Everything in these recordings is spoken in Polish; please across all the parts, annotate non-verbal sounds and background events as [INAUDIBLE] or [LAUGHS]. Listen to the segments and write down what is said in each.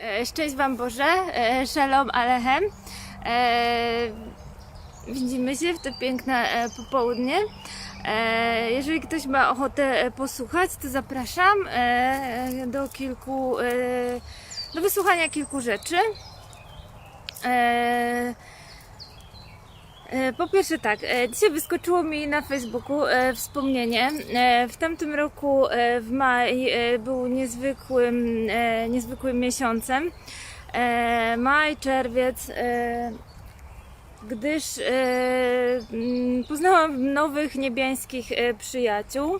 E, Szczęść Wam Boże, e, Shalom Alechem. E, Widzimy się w to piękne popołudnie. Jeżeli ktoś ma ochotę posłuchać, to zapraszam do kilku, do wysłuchania kilku rzeczy. E, Po pierwsze tak, e, dzisiaj wyskoczyło mi na Facebooku e, wspomnienie. W tamtym roku w maj był niezwykłym, niezwykłym miesiącem. Maj, czerwiec, gdyż mm, poznałam nowych niebiańskich przyjaciół.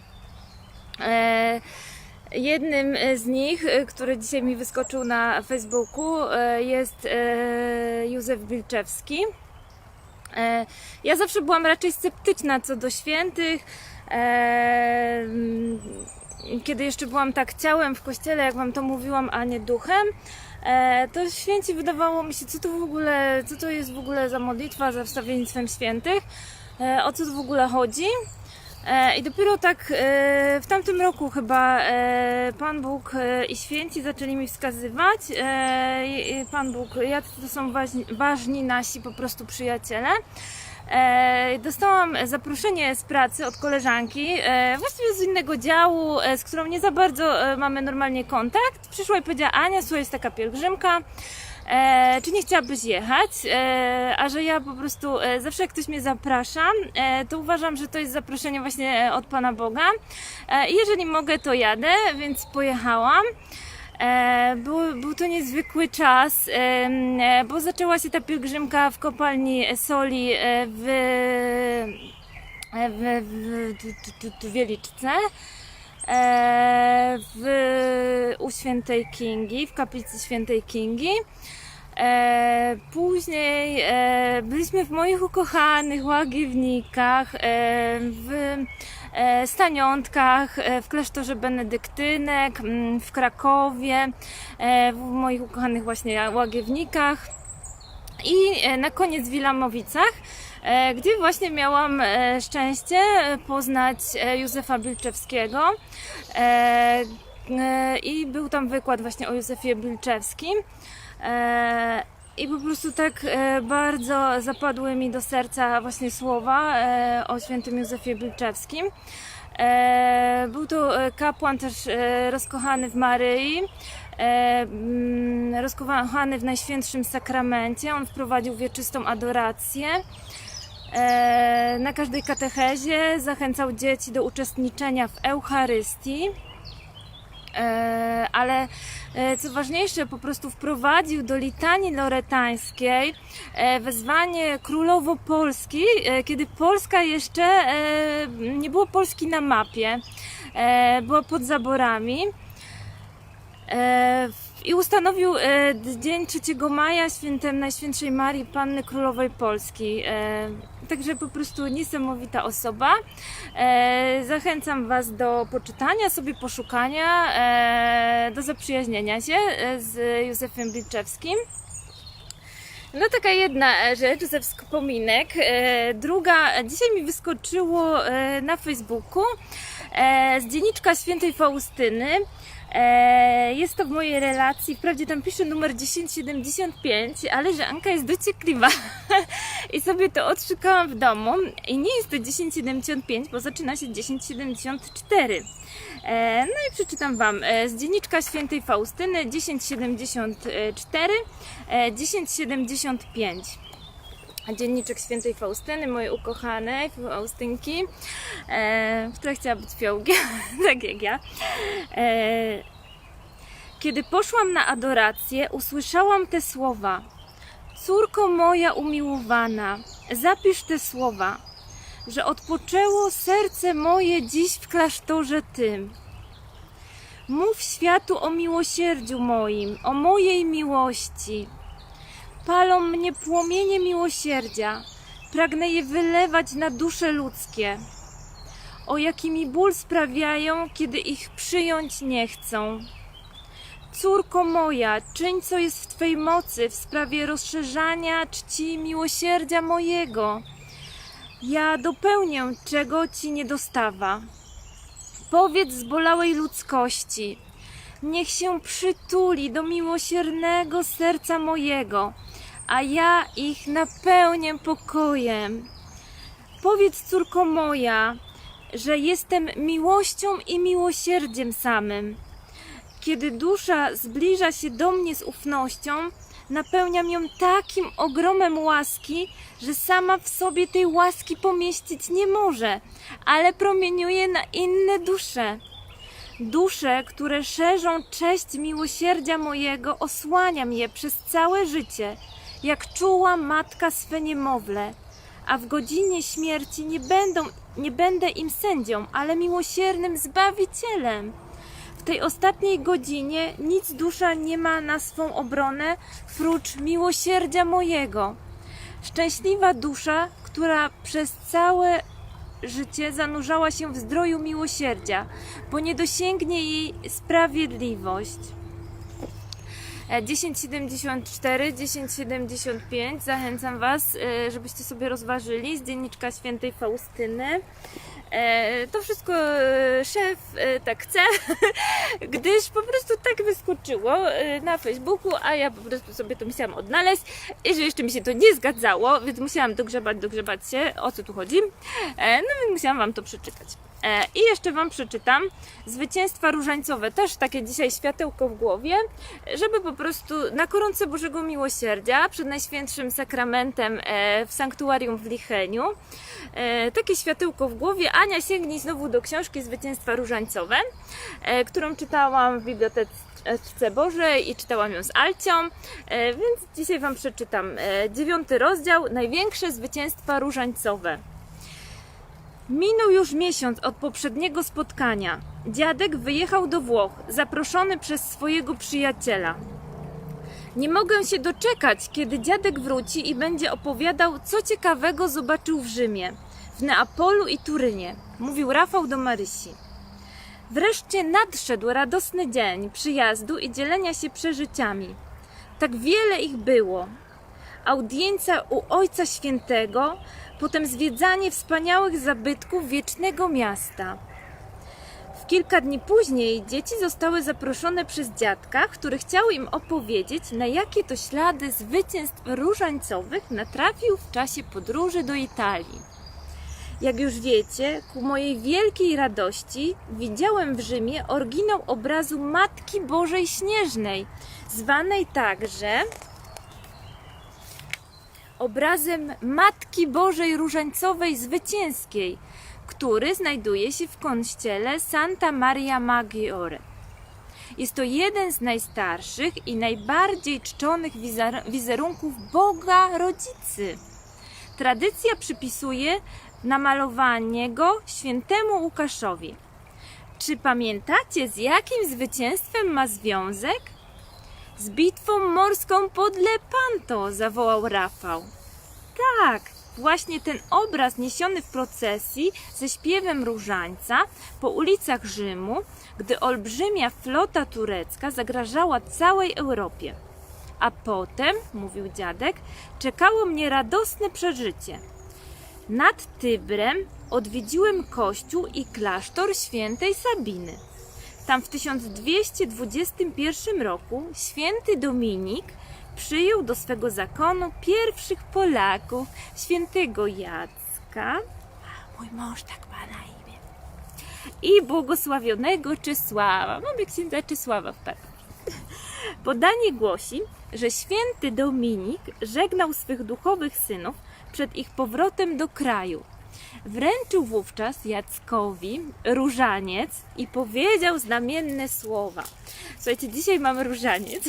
Jednym z nich, który dzisiaj mi wyskoczył na Facebooku, jest Józef Wilczewski. E, Ja zawsze byłam raczej sceptyczna co do świętych. E, mm, Kiedy jeszcze byłam tak ciałem w kościele, jak wam to mówiłam, a nie duchem, e, to święci wydawało mi się, co to w ogóle, co to jest w ogóle za modlitwa za wstawiennictwem świętych, o co tu w ogóle chodzi. E, I dopiero tak e, w tamtym roku chyba e, Pan Bóg i święci zaczęli mi wskazywać. Pan Bóg, jacy to są ważni, ważni nasi po prostu przyjaciele. Dostałam zaproszenie z pracy od koleżanki, właściwie z innego działu, z którą nie za bardzo mamy normalnie kontakt. Przyszła i powiedziała, Ania, słuchaj, jest taka pielgrzymka, e, czy nie chciałabyś jechać? E, a że ja po prostu e, zawsze jak ktoś mnie zaprasza, e, to uważam, że to jest zaproszenie właśnie e, od Pana Boga. E, jeżeli mogę, to jadę, więc pojechałam. E, był, był to niezwykły czas, e, bo zaczęła się ta pielgrzymka w kopalni soli e, w, e, w, w, tu, tu Wieliczce. E, w, u świętej Kingi, w kaplicy świętej Kingi. E, później e, byliśmy w moich ukochanych łagiewnikach, e, w e, Staniątkach, e, w klasztorze Benedyktynek, mm, w Krakowie, e, w moich ukochanych właśnie łagiewnikach i e, na koniec w Wilamowicach, e, gdzie właśnie miałam e, szczęście poznać e, Józefa Bilczewskiego. I był tam wykład właśnie o Józefie Bilczewskim. I po prostu tak e, bardzo zapadły mi do serca właśnie słowa e, o świętym Józefie Bilczewskim. E, Był to kapłan też rozkochany w Maryi, mm, rozkochany w Najświętszym Sakramencie. On wprowadził wieczystą adorację. Na każdej katechezie zachęcał dzieci do uczestniczenia w Eucharystii. E, ale e, co ważniejsze, po prostu wprowadził do litanii loretańskiej e, wezwanie królowo Polski, kiedy Polska jeszcze nie było Polski na mapie, była pod zaborami. I ustanowił e, dzień 3 maja świętem Najświętszej Marii Panny Królowej Polski. E, Także po prostu niesamowita osoba. E, Zachęcam Was do poczytania, sobie poszukania, e, do zaprzyjaźnienia się e, z Józefem Bilczewskim. No taka jedna e, rzecz ze wspominek. E, Druga, dzisiaj mi wyskoczyło e, na Facebooku e, z dzienniczka świętej Faustyny. E, Jest to w mojej relacji, wprawdzie tam pisze numer 1075, ale że Anka jest dociekliwa [LAUGHS] i sobie to odszukałam w domu i nie jest to 1075, bo zaczyna się 1074. E, No i przeczytam Wam e, z dzienniczka świętej Faustyny 1074, e, 1075. Dzienniczek świętej Faustyny, mojej ukochanej Faustynki, e, która chciała być fiołgiem, [LAUGHS] tak jak ja. E, kiedy poszłam na adorację, usłyszałam te słowa. Córko moja umiłowana, zapisz te słowa, że odpoczęło serce moje dziś w klasztorze tym. Mów światu o miłosierdziu moim, o mojej miłości. Palą mnie płomienie miłosierdzia, pragnę je wylewać na dusze ludzkie. O jaki mi ból sprawiają, kiedy ich przyjąć nie chcą. Córko moja, czyń co jest w Twej mocy w sprawie rozszerzania czci miłosierdzia mojego. Ja dopełnię, czego Ci nie dostawa. Powiedz zbolałej ludzkości, niech się przytuli do miłosiernego serca mojego, a ja ich napełnię pokojem. Powiedz, córko moja, że jestem miłością i miłosierdziem samym. Kiedy dusza zbliża się do mnie z ufnością, napełniam ją takim ogromem łaski, że sama w sobie tej łaski pomieścić nie może, ale promieniuje na inne dusze. Dusze, które szerzą cześć miłosierdzia mojego, osłaniam je przez całe życie, jak czuła matka swe niemowlę. A w godzinie śmierci nie, będą, nie będę im sędzią, ale miłosiernym zbawicielem. W tej ostatniej godzinie nic dusza nie ma na swą obronę, prócz miłosierdzia mojego. Szczęśliwa dusza, która przez całe życie zanurzała się w zdroju miłosierdzia, bo nie dosięgnie jej sprawiedliwość. E, 1074, 1075. Zachęcam Was, e, żebyście sobie rozważyli z dzienniczka świętej Faustyny. E, To wszystko e, szef e, tak chce, [LAUGHS] gdyż po prostu tak wyskoczyło na Facebooku, a ja po prostu sobie to musiałam odnaleźć i że jeszcze mi się to nie zgadzało, więc musiałam dogrzebać, dogrzebać się, o co tu chodzi. No więc musiałam Wam to przeczytać. I jeszcze Wam przeczytam zwycięstwa różańcowe, też takie dzisiaj światełko w głowie, żeby po prostu na koronce Bożego Miłosierdzia przed Najświętszym Sakramentem w sanktuarium w Licheniu. Takie światełko w głowie. Ania, sięgnij znowu do książki Zwycięstwa Różańcowe, e, którą czytałam w Bibliotece Bożej i czytałam ją z Alcią, e, więc dzisiaj Wam przeczytam e, dziewiąty rozdział, Największe Zwycięstwa Różańcowe. Minął już miesiąc od poprzedniego spotkania. Dziadek wyjechał do Włoch, zaproszony przez swojego przyjaciela. Nie mogę się doczekać, kiedy dziadek wróci i będzie opowiadał, co ciekawego zobaczył w Rzymie, w Neapolu i Turynie, mówił Rafał do Marysi. Wreszcie nadszedł radosny dzień przyjazdu i dzielenia się przeżyciami. Tak wiele ich było. Audiencja u Ojca Świętego, potem zwiedzanie wspaniałych zabytków wiecznego miasta. W kilka dni później dzieci zostały zaproszone przez dziadka, który chciał im opowiedzieć, na jakie to ślady zwycięstw różańcowych natrafił w czasie podróży do Italii. Jak już wiecie, ku mojej wielkiej radości widziałem w Rzymie oryginał obrazu Matki Bożej Śnieżnej, zwanej także obrazem Matki Bożej Różańcowej Zwycięskiej, który znajduje się w kościele Santa Maria Maggiore. Jest to jeden z najstarszych i najbardziej czczonych wizer- wizerunków Boga Rodzicy. Tradycja przypisuje namalowanie go świętemu Łukaszowi. Czy pamiętacie, z jakim zwycięstwem ma związek? Z bitwą morską pod Lepanto, zawołał Rafał. Tak, właśnie ten obraz niesiony w procesji ze śpiewem różańca po ulicach Rzymu, gdy olbrzymia flota turecka zagrażała całej Europie. A potem, mówił dziadek, czekało mnie radosne przeżycie. Nad Tybrem odwiedziłem kościół i klasztor świętej Sabiny. Tam w 1221 roku święty Dominik przyjął do swego zakonu pierwszych Polaków, świętego Jacka, mój mąż tak ma na imię, i błogosławionego Czesława, mamy księdza Czesława w parafii. Podanie głosi, że święty Dominik żegnał swych duchowych synów przed ich powrotem do kraju. Wręczył wówczas Jackowi różaniec i powiedział znamienne słowa. Słuchajcie, dzisiaj mamy różaniec.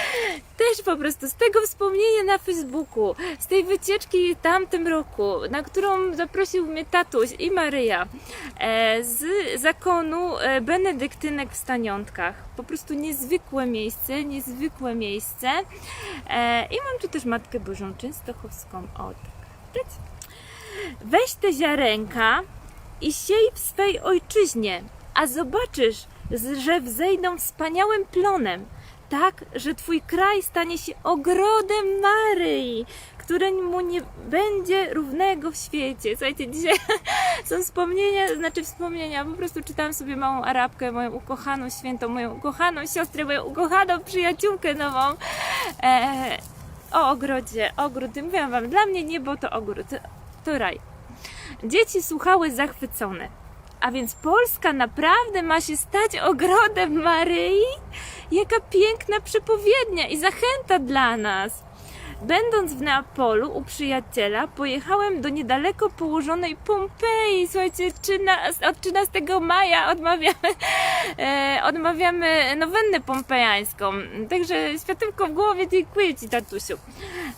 [LAUGHS] Też po prostu z tego wspomnienia na Facebooku, z tej wycieczki tamtym roku, na którą zaprosił mnie tatuś i Maryja, e, z zakonu e, benedyktynek w Staniątkach. Po prostu niezwykłe miejsce, niezwykłe miejsce. E, I mam tu też Matkę Bożą Częstochowską. O, tak. Weź te ziarenka i siej w swej ojczyźnie, a zobaczysz, że wzejdą wspaniałym plonem, tak, że twój kraj stanie się ogrodem Maryi, któremu nie będzie równego w świecie. Słuchajcie, dzisiaj [LAUGHS] są wspomnienia, znaczy wspomnienia, po prostu czytałam sobie małą Arabkę, moją ukochaną świętą, moją ukochaną siostrę, moją ukochaną przyjaciółkę nową. E, o ogrodzie, ogród, mówiłam wam, dla mnie niebo to ogród, to raj. Dzieci słuchały zachwycone. A więc Polska naprawdę ma się stać ogrodem Maryi? Jaka piękna przepowiednia i zachęta dla nas. Będąc w Neapolu u przyjaciela, pojechałem do niedaleko położonej Pompeji. Słuchajcie, trzyna- od 13 maja odmawiamy, [LAUGHS] e, odmawiamy nowennę pompejańską. Także światełko w głowie dziękuję Ci, tatusiu.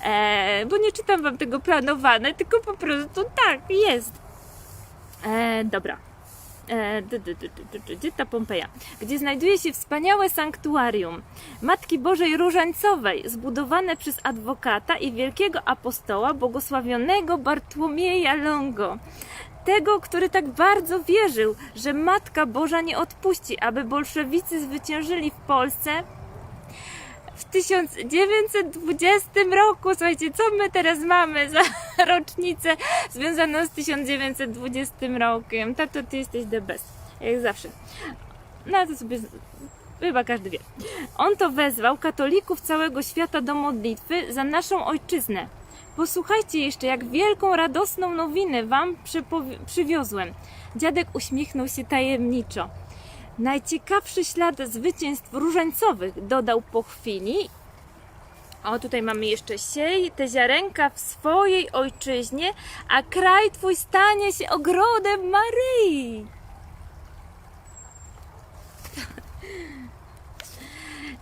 E, bo nie czytam Wam tego planowane, tylko po prostu tak, jest. E, dobra. E, Gdzie ta Pompeja? Gdzie znajduje się wspaniałe sanktuarium Matki Bożej Różańcowej, zbudowane przez adwokata i wielkiego apostoła błogosławionego Bartłomieja Longo. Tego, który tak bardzo wierzył, że Matka Boża nie odpuści, aby bolszewicy zwyciężyli w Polsce w 1920 roku. Słuchajcie, co my teraz mamy za [LAUGHS] rocznicę związaną z 1920 rokiem? Tato, ty jesteś the best, jak zawsze. No to sobie chyba każdy wie. On to wezwał katolików całego świata do modlitwy za naszą ojczyznę. Posłuchajcie jeszcze, jak wielką, radosną nowinę wam przywiozłem. Dziadek uśmiechnął się tajemniczo. Najciekawszy ślad zwycięstw różańcowych, dodał po chwili. O, tutaj mamy jeszcze siej te ziarenka w swojej ojczyźnie, a kraj twój stanie się ogrodem Maryi.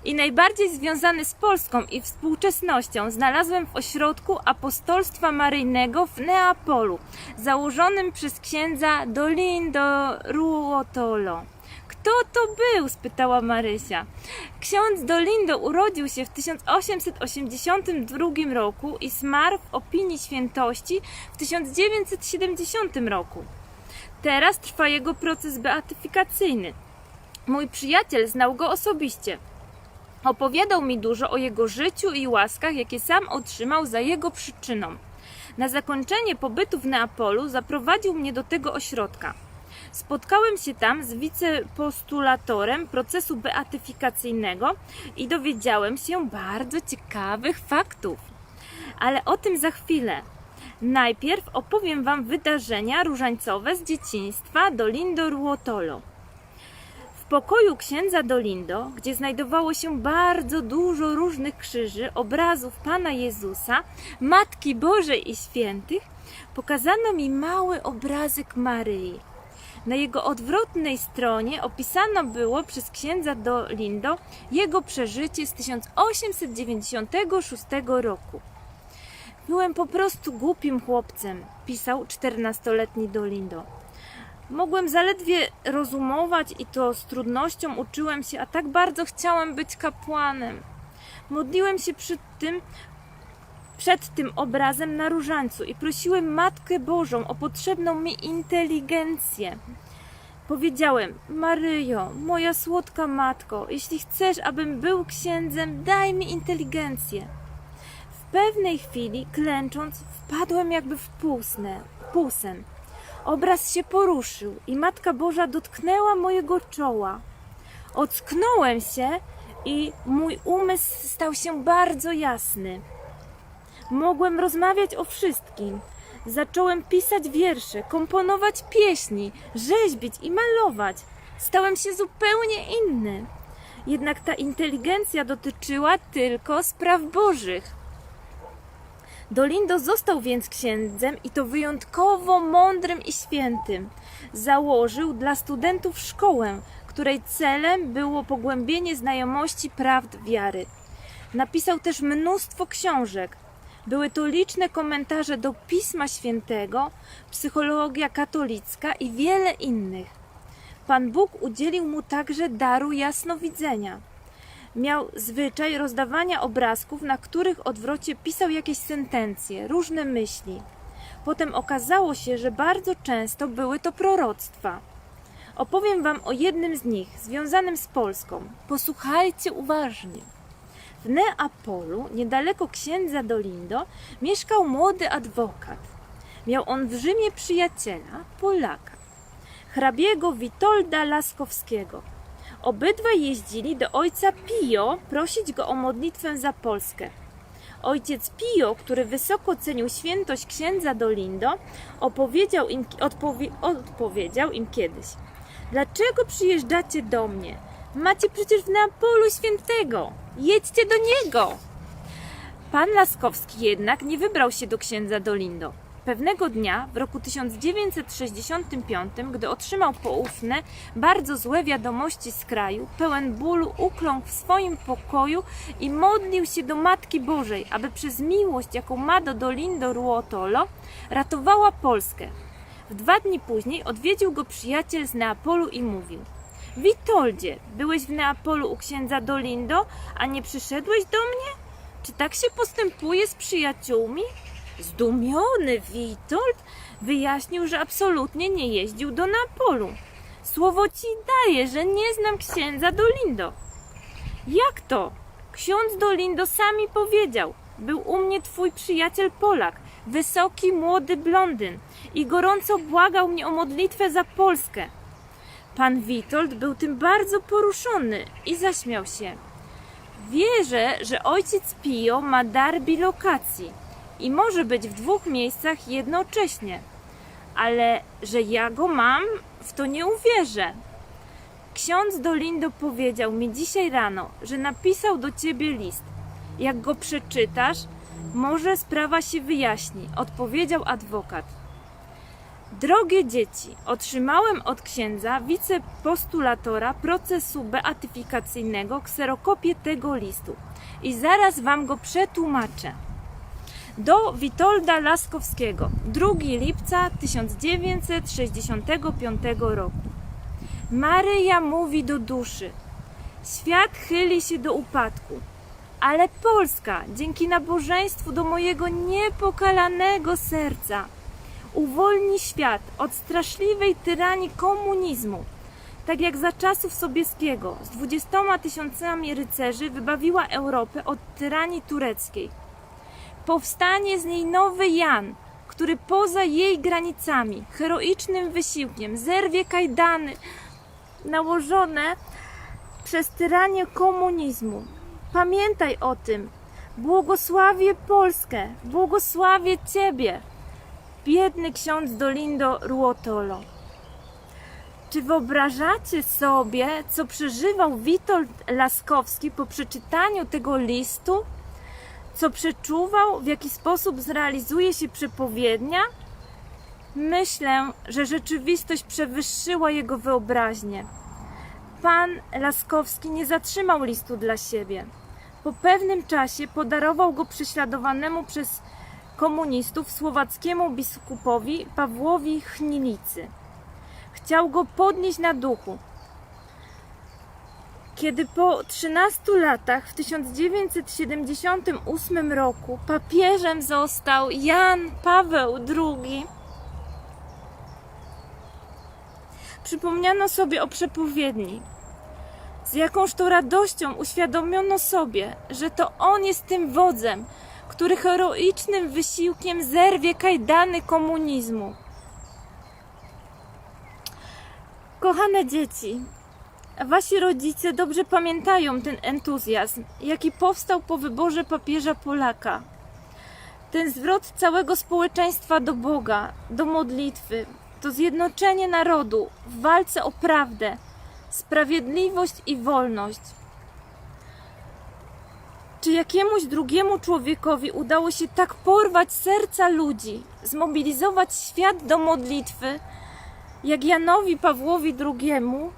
I najbardziej związany z Polską i współczesnością znalazłem w ośrodku apostolstwa maryjnego w Neapolu, założonym przez księdza Dolindo Ruotolo. Kto to był? spytała Marysia. Ksiądz Dolindo urodził się w 1882 roku i zmarł w opinii świętości w 1970 roku. Teraz trwa jego proces beatyfikacyjny. Mój przyjaciel znał go osobiście. Opowiadał mi dużo o jego życiu i łaskach, jakie sam otrzymał za jego przyczyną. Na zakończenie pobytu w Neapolu zaprowadził mnie do tego ośrodka. Spotkałem się tam z wicepostulatorem procesu beatyfikacyjnego i dowiedziałem się bardzo ciekawych faktów. Ale o tym za chwilę. Najpierw opowiem Wam wydarzenia różańcowe z dzieciństwa Dolindo Ruotolo. W pokoju księdza Dolindo, gdzie znajdowało się bardzo dużo różnych krzyży, obrazów Pana Jezusa, Matki Bożej i Świętych, pokazano mi mały obrazek Maryi. Na jego odwrotnej stronie opisano było przez księdza Dolindo jego przeżycie z 1896 roku. Byłem po prostu głupim chłopcem, pisał 14-letni Dolindo. Mogłem zaledwie rozumować i to z trudnością uczyłem się, a tak bardzo chciałem być kapłanem. Modliłem się przy tym, przed tym obrazem na różańcu i prosiłem Matkę Bożą o potrzebną mi inteligencję. Powiedziałem, Maryjo, moja słodka matko, jeśli chcesz, abym był księdzem, daj mi inteligencję. W pewnej chwili, klęcząc, wpadłem jakby w półsnę, półsen. Obraz się poruszył i Matka Boża dotknęła mojego czoła. Ocknąłem się i mój umysł stał się bardzo jasny. Mogłem rozmawiać o wszystkim. Zacząłem pisać wiersze, komponować pieśni, rzeźbić i malować. Stałem się zupełnie inny. Jednak ta inteligencja dotyczyła tylko spraw bożych. Dolindo został więc księdzem i to wyjątkowo mądrym i świętym. Założył dla studentów szkołę, której celem było pogłębienie znajomości prawd wiary. Napisał też mnóstwo książek. Były to liczne komentarze do Pisma Świętego, psychologia katolicka i wiele innych. Pan Bóg udzielił mu także daru jasnowidzenia. Miał zwyczaj rozdawania obrazków, na których odwrocie pisał jakieś sentencje, różne myśli. Potem okazało się, że bardzo często były to proroctwa. Opowiem Wam o jednym z nich, związanym z Polską. Posłuchajcie uważnie. W Neapolu, niedaleko księdza Dolindo, mieszkał młody adwokat. Miał on w Rzymie przyjaciela, Polaka, hrabiego Witolda Laskowskiego. Obydwaj jeździli do ojca Pio prosić go o modlitwę za Polskę. Ojciec Pio, który wysoko cenił świętość księdza Dolindo, opowiedział im, odpowie, odpowiedział im kiedyś: Dlaczego przyjeżdżacie do mnie? Macie przecież w Neapolu świętego. Jedźcie do niego. Pan Laskowski jednak nie wybrał się do księdza Dolindo. Pewnego dnia w roku 1965, gdy otrzymał poufne, bardzo złe wiadomości z kraju, pełen bólu ukląkł w swoim pokoju i modlił się do Matki Bożej, aby przez miłość, jaką ma do Dolindo Ruotolo, ratowała Polskę. W dwa dni później odwiedził go przyjaciel z Neapolu i mówił – Witoldzie, byłeś w Neapolu u księdza Dolindo, a nie przyszedłeś do mnie? Czy tak się postępuje z przyjaciółmi? Zdumiony Witold wyjaśnił, że absolutnie nie jeździł do Neapolu. Słowo ci daję, że nie znam księdza Dolindo. Jak to? Ksiądz Dolindo sami powiedział. Był u mnie twój przyjaciel Polak, wysoki, młody blondyn i gorąco błagał mnie o modlitwę za Polskę. Pan Witold był tym bardzo poruszony i zaśmiał się. Wierzę, że ojciec Pio ma dar bilokacji i może być w dwóch miejscach jednocześnie, ale że ja go mam, w to nie uwierzę. Ksiądz Dolindo powiedział mi dzisiaj rano, że napisał do ciebie list. Jak go przeczytasz, może sprawa się wyjaśni, odpowiedział adwokat. Drogie dzieci, otrzymałem od księdza wicepostulatora procesu beatyfikacyjnego kserokopię tego listu i zaraz wam go przetłumaczę. Do Witolda Laskowskiego, 2 lipca 1965 roku. Maryja mówi do duszy. Świat chyli się do upadku, ale Polska, dzięki nabożeństwu do mojego niepokalanego serca, uwolni świat od straszliwej tyranii komunizmu. Tak jak za czasów Sobieskiego z dwudziestoma tysiącami rycerzy wybawiła Europę od tyranii tureckiej. Powstanie z niej nowy Jan, który poza jej granicami heroicznym wysiłkiem zerwie kajdany nałożone przez tyranię komunizmu. Pamiętaj o tym. Błogosławię Polskę, błogosławię Ciebie biedny ksiądz Dolindo Ruotolo. Czy wyobrażacie sobie, co przeżywał Witold Laskowski po przeczytaniu tego listu? Co przeczuwał, w jaki sposób zrealizuje się przepowiednia? Myślę, że rzeczywistość przewyższyła jego wyobraźnię. Pan Laskowski nie zatrzymał listu dla siebie. Po pewnym czasie podarował go prześladowanemu przez komunistów słowackiemu biskupowi Pawłowi Chnilicy. Chciał go podnieść na duchu. Kiedy po 13 latach w 1978 roku papieżem został Jan Paweł II, przypomniano sobie o przepowiedni. Z jakąż to radością uświadomiono sobie, że to on jest tym wodzem, który heroicznym wysiłkiem zerwie kajdany komunizmu. Kochane dzieci, wasi rodzice dobrze pamiętają ten entuzjazm, jaki powstał po wyborze papieża Polaka. Ten zwrot całego społeczeństwa do Boga, do modlitwy, to zjednoczenie narodu w walce o prawdę, sprawiedliwość i wolność. Czy jakiemuś drugiemu człowiekowi udało się tak porwać serca ludzi, zmobilizować świat do modlitwy, jak Janowi Pawłowi II?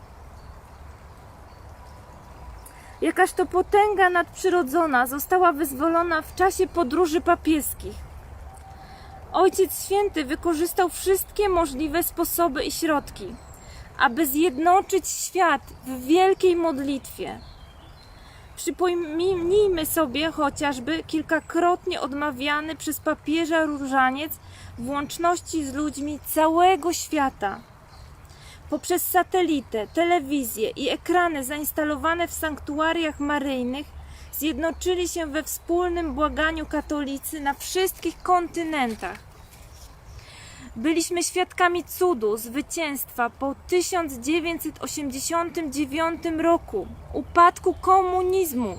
Jakaż to potęga nadprzyrodzona została wyzwolona w czasie podróży papieskich. Ojciec Święty wykorzystał wszystkie możliwe sposoby i środki, aby zjednoczyć świat w wielkiej modlitwie. Przypomnijmy sobie chociażby kilkakrotnie odmawiany przez papieża różaniec w łączności z ludźmi całego świata. Poprzez satelitę, telewizję i ekrany zainstalowane w sanktuariach maryjnych zjednoczyli się we wspólnym błaganiu katolicy na wszystkich kontynentach. Byliśmy świadkami cudu, zwycięstwa po 1989 roku, upadku komunizmu.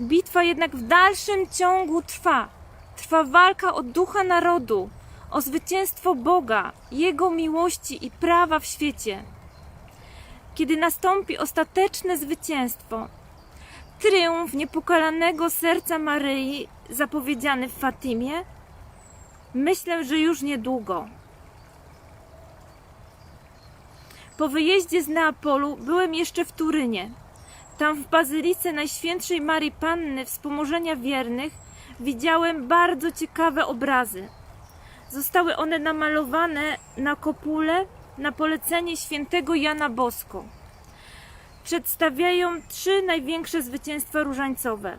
Bitwa jednak w dalszym ciągu trwa. Trwa walka o ducha narodu, o zwycięstwo Boga, Jego miłości i prawa w świecie. Kiedy nastąpi ostateczne zwycięstwo, triumf niepokalanego serca Maryi zapowiedziany w Fatimie, myślę, że już niedługo. Po wyjeździe z Neapolu byłem jeszcze w Turynie. Tam w Bazylice Najświętszej Marii Panny Wspomożenia Wiernych widziałem bardzo ciekawe obrazy. Zostały one namalowane na kopule na polecenie świętego Jana Bosko. Przedstawiają trzy największe zwycięstwa różańcowe.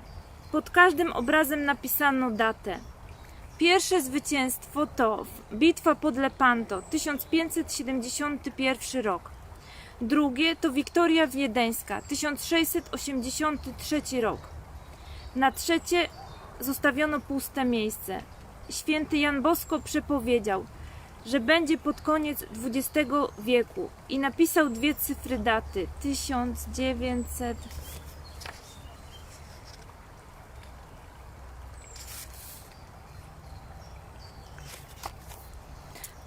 Pod każdym obrazem napisano datę. Pierwsze zwycięstwo to Bitwa pod Lepanto 1571 rok. Drugie to Wiktoria Wiedeńska 1683 rok. Na trzecie zostawiono puste miejsce. Święty Jan Bosko przepowiedział, że będzie pod koniec XX wieku i napisał dwie cyfry daty 1900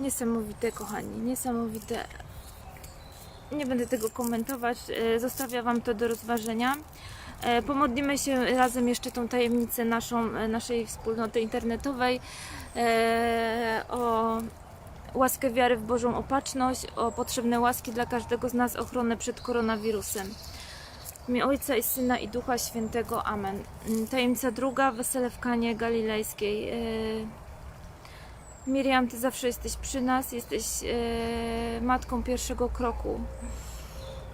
Niesamowite, kochani, niesamowite. Nie będę tego komentować, e, zostawiam Wam to do rozważenia. E, Pomodlimy się razem jeszcze tą tajemnicę naszą, e, naszej wspólnoty internetowej o łaskę wiary w Bożą opatrzność, o potrzebne łaski dla każdego z nas, ochronę przed koronawirusem. W imię Ojca i Syna i Ducha Świętego. Amen. Tajemnica druga, wesele w Kanie Galilejskiej. Miriam, Ty zawsze jesteś przy nas, jesteś e, matką pierwszego kroku.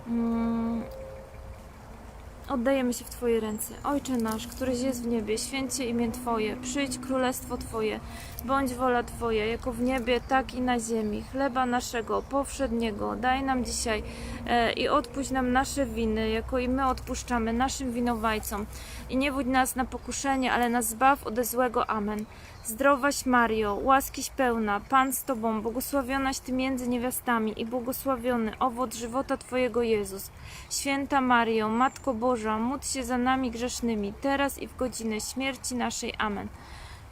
Mm, Oddajemy się w Twoje ręce. Ojcze nasz, któryś jest w niebie, święcie imię Twoje, przyjdź królestwo Twoje, bądź wola Twoja, jako w niebie, tak i na ziemi. Chleba naszego powszedniego daj nam dzisiaj e, i odpuść nam nasze winy, jako i my odpuszczamy naszym winowajcom. I nie wódź nas na pokuszenie, ale nas zbaw ode złego. Amen. Zdrowaś Mario, łaskiś pełna, Pan z Tobą, błogosławionaś Ty między niewiastami i błogosławiony owoc żywota Twojego Jezus. Święta Mario, Matko Boża, módl się za nami grzesznymi, teraz i w godzinę śmierci naszej. Amen.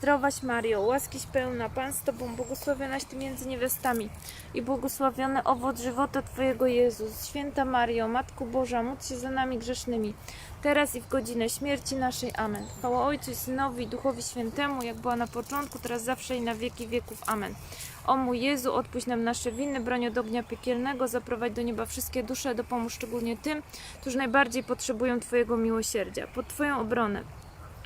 Zdrowaś Mario, łaskiś pełna, Pan z Tobą, błogosławionaś Ty między niewiastami i błogosławiony owoc żywota Twojego Jezus. Święta Mario, Matko Boża, módl się za nami grzesznymi, teraz i w godzinę śmierci naszej. Amen. Chwała Ojcu Synowi i Duchowi Świętemu, jak była na początku, teraz zawsze i na wieki wieków. Amen. O mój Jezu, odpuść nam nasze winy, broń od ognia piekielnego, zaprowadź do nieba wszystkie dusze, dopomóż szczególnie tym, którzy najbardziej potrzebują Twojego miłosierdzia. Pod Twoją obronę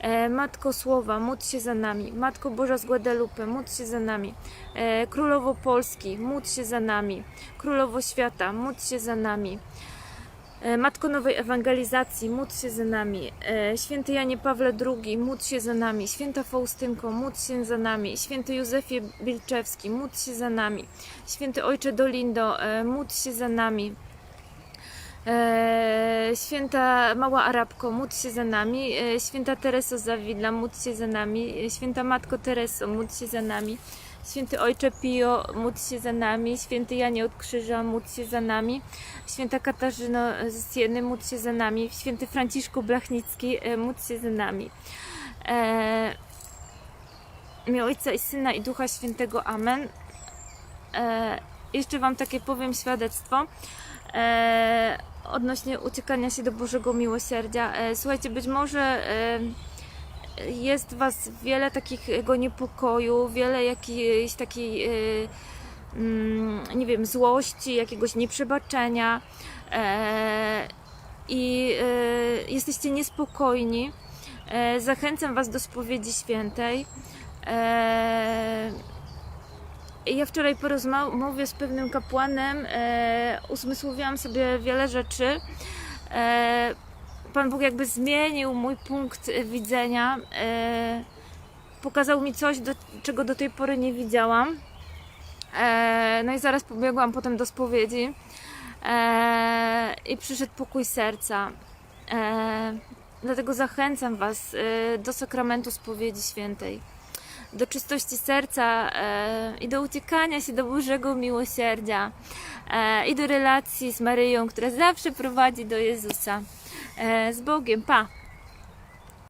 E, Matko Słowa, módl się za nami. Matko Boża z Guadalupe, módl się za nami. E, Królowo Polski, módl się za nami. Królowo Świata, módl się za nami. E, Matko Nowej Ewangelizacji, módl się za nami. Święty Janie Pawle II, módl się za nami. Święta Faustynko, módl się za nami. Święty Józefie Bilczewski, módl się za nami. Święty Ojcze Dolindo, módl się za nami. E, Święta Mała Arabko, módl się za nami. E, Święta Tereso Zawidla, módl się za nami. E, Święta Matko Tereso, módl się za nami. Święty Ojcze Pio, módl się za nami. Święty Janie od Krzyża, módl się za nami. Święta Katarzyno z Sieny, módl się za nami. Święty Franciszku Blachnicki, módl się za nami. E, imię Ojca i Syna i Ducha Świętego. Amen. Jeszcze Wam takie powiem świadectwo odnośnie uciekania się do Bożego Miłosierdzia. E, słuchajcie, być może e, jest Was wiele takiego niepokoju, wiele jakiejś takiej, e, mm, nie wiem, złości, jakiegoś nieprzebaczenia i jesteście niespokojni. Zachęcam Was do spowiedzi świętej. Ja wczoraj po rozmowie z pewnym kapłanem e, uzmysłowiłam sobie wiele rzeczy. E, Pan Bóg jakby zmienił mój punkt widzenia. E, pokazał mi coś, do, czego do tej pory nie widziałam. E, no i zaraz pobiegłam potem do spowiedzi. E, I przyszedł pokój serca. E, dlatego zachęcam Was e, do sakramentu spowiedzi świętej do czystości serca e, i do uciekania się do Bożego miłosierdzia e, i do relacji z Maryją, która zawsze prowadzi do Jezusa. E, z Bogiem, pa!